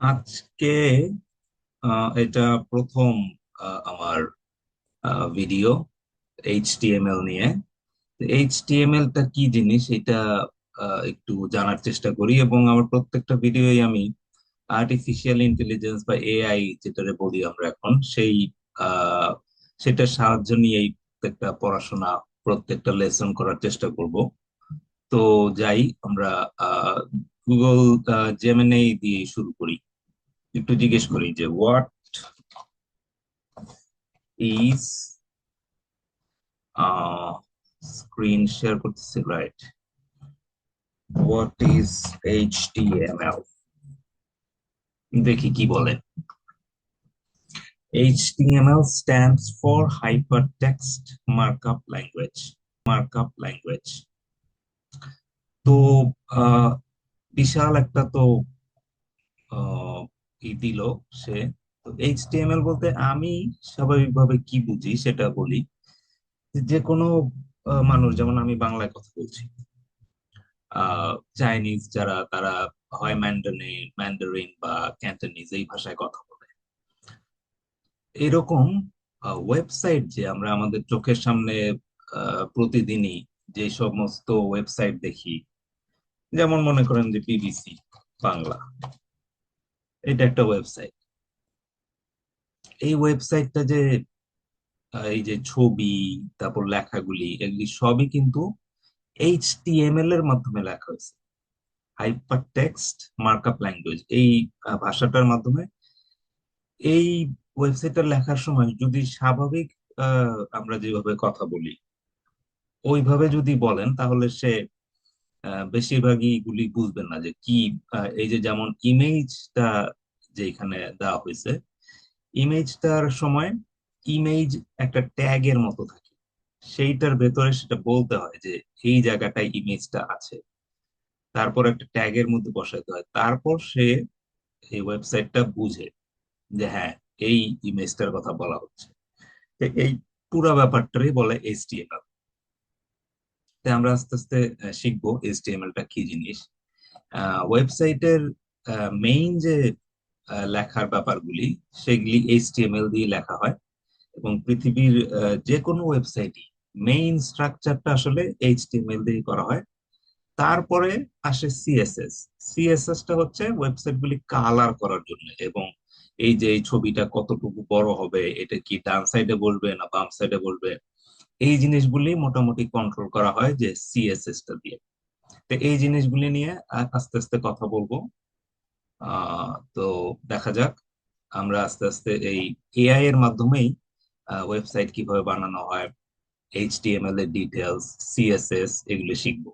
আজকে এটা প্রথম আমার ভিডিও এইচটিএমএল নিয়ে। এইচটিএমএল টা কি জিনিস এটা একটু জানার চেষ্টা করি এবং আমার প্রত্যেকটা ভিডিওই আমি আর্টিফিশিয়াল ইন্টেলিজেন্স বা এআই যেটারে বলি আমরা এখন, সেই সেটার সাহায্য নিয়েই প্রত্যেকটা পড়াশোনা, প্রত্যেকটা লেসন করার চেষ্টা করব। তো যাই, আমরা গুগল জেমিনাই দিয়ে শুরু করি একটু জিজ্ঞেস করি যে হোয়াট ইজ স্ক্রিন শেয়ার করতেছে রাইট হোয়াট ইজ এইচটিএমএল দেখি কি বলে HTML stands for Hypertext Markup Language. Markup Language. তো বিশাল একটা তো ই দিল সে। তো এইচটিএমএল বলতে আমি স্বাভাবিকভাবে কি বুঝি সেটা বলি যে কোনো মানুষ, যেমন আমি বাংলায় কথা বলছি চাইনিজ যারা, তারা হয় ম্যান্ডারিন ম্যান্ডারিন বা ক্যান্টনিজ এই ভাষায় কথা বলে। এরকম ওয়েবসাইট যে আমরা আমাদের চোখের সামনে প্রতিদিনই যে সমস্ত ওয়েবসাইট দেখি যেমন মনে করেন যে বিবিসি বাংলা, এটা একটা ওয়েবসাইট এই ওয়েবসাইটটা যে এই যে ছবি, তারপর লেখাগুলি, এগুলি সবই কিন্তু এইচটিএমএল এর মাধ্যমে লেখা হয়েছে। হাইপার টেক্সট মার্কআপ ল্যাঙ্গুয়েজ এই ভাষাটার মাধ্যমে। এই ওয়েবসাইটটা লেখার সময় যদি স্বাভাবিক আমরা যেভাবে কথা বলি, ওইভাবে যদি বলেন, তাহলে সে বেশিরভাগই গুলি বুঝবেন না যে কি এই যে যেমন ইমেজটা যে এখানে দেওয়া হয়েছে ইমেজটার সময় ইমেজ একটা ট্যাগের মতো থাকে। সেইটার ভেতরে সেটা বলতে হয় যে এই জায়গাটায় ইমেজটা আছে। তারপর একটা ট্যাগের মধ্যে বসাইতে হয়। তারপর সে এই ওয়েবসাইটটা বুঝে যে হ্যাঁ এই ইমেজটার কথা বলা হচ্ছে। এই পুরো ব্যাপারটারই বলে এইচটিএমএল তাই আমরা আস্তে আস্তে শিখব এইচটিএমএল টা কি জিনিস। ওয়েবসাইটের মেইন যে লেখার ব্যাপারগুলি, সেগুলি এইচটিএমএল দিয়ে লেখা হয় এবং পৃথিবীর যে কোনো ওয়েবসাইটই মেইন স্ট্রাকচারটা আসলে এইচটিএমএল দিয়ে করা হয়। তারপরে আসে সিএসএস সিএসএস টা হচ্ছে ওয়েবসাইট গুলি কালার করার জন্য এবং এই যে, এই ছবিটা কতটুকু বড় হবে, এটা কি ডান সাইডে বলবে না বাম সাইডে বলবে? এই জিনিসগুলি মোটামুটি কন্ট্রোল করা হয় যে সিএসএস টা দিয়ে। তো এই জিনিসগুলি নিয়ে আস্তে আস্তে কথা বলব। তো দেখা যাক, আমরা আস্তে আস্তে এই এআই এর মাধ্যমেই ওয়েবসাইট কীভাবে বানানো হয় এইচটিএমএল এর ডিটেলস সিএসএস এগুলো শিখব।